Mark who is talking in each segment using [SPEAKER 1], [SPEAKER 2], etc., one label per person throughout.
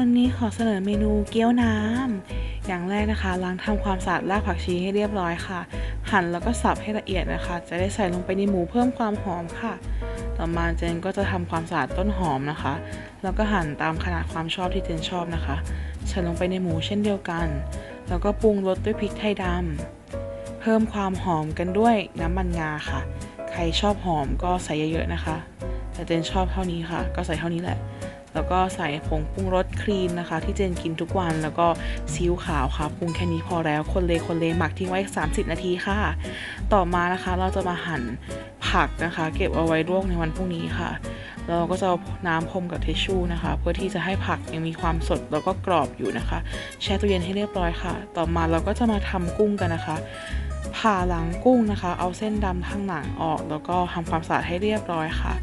[SPEAKER 1] วันนี้ขอเสนอเมนูเกี๊ยวน้ำ อย่างแรกนะคะ ล้างทำความสะอาดรากผักชีให้เรียบร้อยค่ะ หั่นแล้วก็สับให้ละเอียดนะคะ จะได้ใส่ลงไปในหมูเพิ่มความหอมค่ะ ต่อมาเจนก็จะทำความสะอาดต้นหอมนะคะ แล้วก็หั่นตามขนาดความชอบที่เจนชอบนะคะใส่ลงไปในหมูเช่นเดียวกัน แล้วก็ปรุงรสด้วยพริกไทยดำเพิ่มความหอมกันด้วยน้ำมันงาค่ะ ใครชอบหอมก็ใส่เยอะๆนะคะ แต่เจนชอบเท่านี้ค่ะ ก็ใส่เท่านี้แหละ แล้วก็ใส่ผงปรุงรสครีมนะคะ ที่เจนกินทุกวันแล้วก็ซีอิ๊วขาวค่ะปรุงแค่นี้พอแล้วคนเลคนเลหมักทิ้งไว้ 30 นาทีค่ะ ต่อมานะคะเราจะมาหั่นผักนะคะ เก็บเอาไว้ลวกในวันพรุ่งนี้ค่ะเราก็จะเอาน้ำพรมกับเทชชู่นะคะ เพื่อที่จะให้ผักยังมีความสดแล้วก็กรอบอยู่นะคะ แช่ตู้เย็นให้เรียบร้อยค่ะ ต่อมาเราก็จะมาทำกุ้งกันนะคะผ่าหลังกุ้งนะคะ เอาเส้นดำข้างหลังออก แล้วก็ทำความสะอาดให้เรียบร้อยค่ะ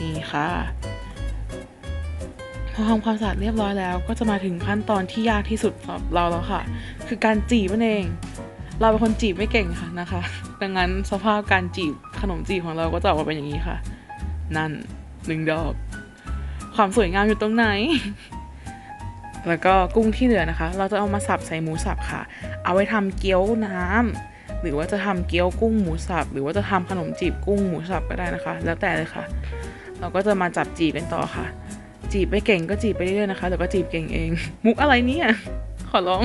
[SPEAKER 1] นี่ค่ะ พอทำความสะอาดเรียบร้อยแล้ว ก็จะมาถึงขั้นตอนที่ยากที่สุดสำหรับเราแล้วค่ะ คือการจีบนั่นเอง เราเป็นคนจีบไม่เก่งค่ะนะคะ ดังนั้นสภาพการจีบขนมจีบของเราก็จะออกมาเป็นอย่างนี้ค่ะ นั่นหนึ่งดอก ความสวยงามอยู่ตรงไหน แล้วก็กุ้งที่เหลือนะคะ เราจะเอามาสับใส่หมูสับค่ะ เอาไว้ทำเกี๊ยวน้ำหรือว่าจะทำเกี๊ยวกุ้งหมูสับ หรือว่าจะทำขนมจีบกุ้งหมูสับก็ได้นะคะ แล้วแต่เลยค่ะ เราก็จะมาจับจีบกันต่อค่ะ จีบไม่เก่งก็จีบไปเรื่อยๆนะคะเดี๋ยวก็จีบเก่งเอง มุกอะไรเนี่ย ขอร้อง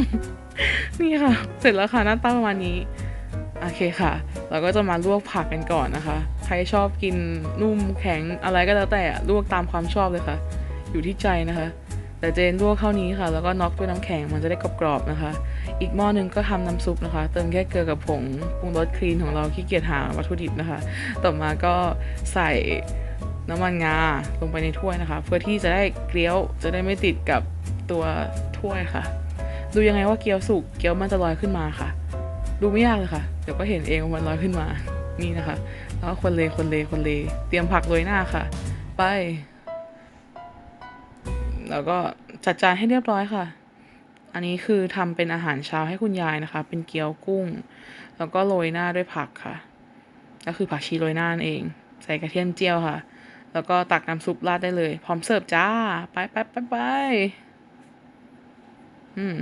[SPEAKER 1] นี่ค่ะ เสร็จแล้วค่ะหน้าตาประมาณนี้ โอเคค่ะ เราก็จะมาลวกผักกันก่อนนะคะ ใครชอบกินนุ่มแข็งอะไรก็แล้วแต่อะลวกตามความชอบเลยค่ะ อยู่ที่ใจนะคะ แต่เจนลวกเท่านี้ค่ะ แล้วก็น็อกด้วยน้ำแข็งมันจะได้กรอบๆนะคะ อีกหม้อหนึ่งก็ทำน้ำซุปนะคะ เติมแค่เกลือกับผงปรุงรสคลีนของเราขี้เกียจหาวัตถุดิบนะคะ ต่อมาก็ใส่ น้ำมันงาลงไปในถ้วยนะคะ เพื่อที่จะได้เกลี๊ยวจะได้ไม่ติดกับตัวถ้วยค่ะ ดูยังไงว่าเกี๊ยวสุกเกี๊ยวมันจะลอยขึ้นมาค่ะ ดูไม่ยากเลยค่ะ เดี๋ยวก็เห็นเองว่ามันลอยขึ้นมานี่นะคะ แล้วก็คนเลคนเลคนเล เตรียมผักโรยหน้าค่ะ ไป แล้วก็จัดจานให้เรียบร้อยค่ะ อันนี้คือทำเป็นอาหารเช้าให้คุณยายนะคะ เป็นเกี๊ยวกุ้ง แล้วก็โรยหน้าด้วยผักค่ะ ก็คือผักชีโรยหน้านั่นเอง ใส่กระเทียมเจียวค่ะ แล้วก็ตักน้ำซุปราดได้เลย พร้อมเสิร์ฟจ้า ไปไปไปไปอืม